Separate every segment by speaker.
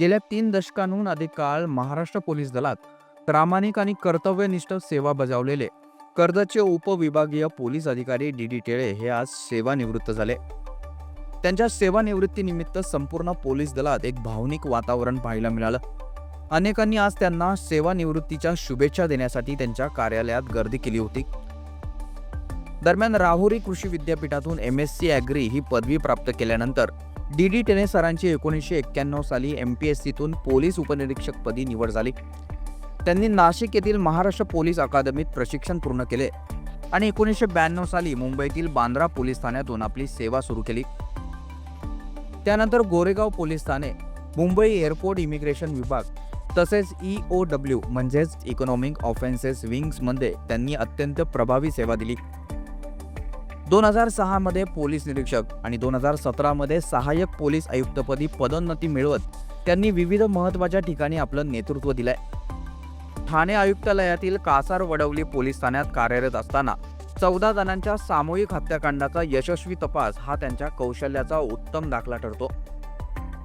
Speaker 1: गेल्या तीन दशकांहून अधिक काळ महाराष्ट्र पोलीस दलात प्रामाणिक आणि कर्तव्यनिष्ठ सेवा बजावलेले. कर्जतचे उपविभागीय पोलीस अधिकारी डी डी टेळे हे आज सेवानिवृत्त झाले. त्यांच्या सेवानिवृत्तीनिमित्त संपूर्ण पोलीस दलात एक भावनिक वातावरण पाहायला मिळालं. अनेकांनी आज त्यांना सेवानिवृत्तीच्या शुभेच्छा देण्यासाठी त्यांच्या कार्यालयात गर्दी केली होती. दरम्यान राहुरी कृषी विद्यापीठातून एम एस सी ॲग्री ही पदवी प्राप्त केल्यानंतर डी डी टेने सरांची एकोणीसशे एक्क्याण्णव साली एम पी एस सीतून पोलीस उपनिरीक्षकपदी निवड झाली. त्यांनी नाशिक येथील महाराष्ट्र पोलीस अकादमीत प्रशिक्षण पूर्ण केले आणि एकोणीसशे ब्याण्णव साली मुंबईतील बांद्रा पोलीस ठाण्यातून आपली सेवा सुरू केली. त्यानंतर गोरेगाव पोलीस ठाणे मुंबई एअरपोर्ट इमिग्रेशन विभाग तसेच ई ओ डब्ल्यू म्हणजेच इकॉनॉमिक ऑफेन्सेस विंग्समध्ये त्यांनी अत्यंत प्रभावी सेवा दिली. दोन हजार सहामध्ये पोलीस निरीक्षक आणि दोन हजार सतरामध्ये सहाय्यक पोलीस आयुक्तपदी पदोन्नती मिळवत त्यांनी विविध महत्त्वाच्या ठिकाणी आपलं नेतृत्व दिलंय. ठाणे आयुक्तालयातील कासार वडवली पोलीस ठाण्यात कार्यरत असताना चौदा जणांच्या सामूहिक हत्याकांडाचा यशस्वी तपास हा त्यांच्या कौशल्याचा उत्तम दाखला ठरतो.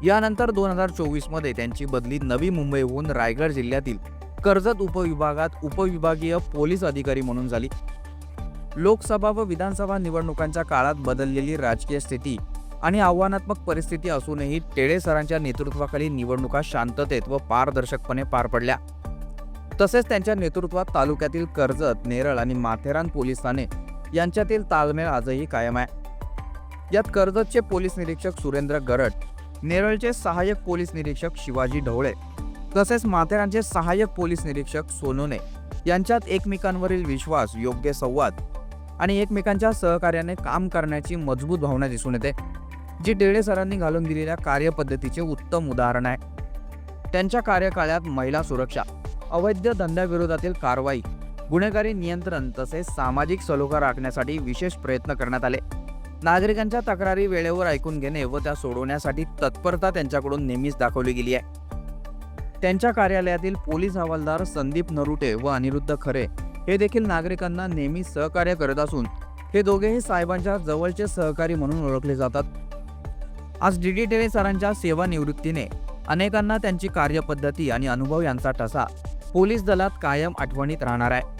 Speaker 1: यानंतर दोन हजार चोवीसमध्ये त्यांची बदली नवी मुंबईहून रायगड जिल्ह्यातील कर्जत उपविभागात उपविभागीय पोलीस अधिकारी म्हणून झाली. लोकसभा व विधानसभा निवडणुकांच्या काळात बदललेली राजकीय स्थिती आणि आव्हानात्मक परिस्थिती असूनही टेळे सरांच्या नेतृत्वाखाली निवडणुका शांततेत व पारदर्शकपणे पार पडल्या. तसेच त्यांच्या नेतृत्वात तालुक्यातील कर्जत नेरळ आणि माथेरान पोलीस ठाणे यांच्यातील ताळमेळ आजही कायम आहे. यात कर्जतचे पोलीस निरीक्षक सुरेंद्र गरड नेरळचे सहाय्यक पोलीस निरीक्षक शिवाजी ढवळे तसेच माथेरानचे सहाय्यक पोलीस निरीक्षक सोनोने यांच्यात एकमेकांवरील विश्वास योग्य संवाद आणि एकमेकांच्या सहकार्याने काम करण्याची मजबूत भावना दिसून येते जी डेळे सरांनी घालून दिलेल्या कार्यपद्धतीचे उत्तम उदाहरण आहे. त्यांच्या कार्यकाळात महिला सुरक्षा अवैध धंद्याविरोधातील कारवाई गुन्हेगारी नियंत्रण तसेच सामाजिक सलोखा राखण्यासाठी विशेष प्रयत्न करण्यात आले. नागरिकांच्या तक्रारी वेळेवर ऐकून घेणे व त्या सोडवण्यासाठी तत्परता त्यांच्याकडून नेहमीच दाखवली गेली आहे. त्यांच्या कार्यालयातील पोलीस हवालदार संदीप नरुटे व अनिरुद्ध खरे हे देखील नागरिकांना नेहमी सहकार्य करत असून हे दोघेही साहेबांच्या जवळचे सहकारी म्हणून ओळखले जातात. आज डी डी टेळे सरांच्या सेवानिवृत्तीने अनेकांना त्यांची कार्यपद्धती आणि अनुभव यांचा ठसा पोलीस दलात कायम आठवणीत राहणार आहे.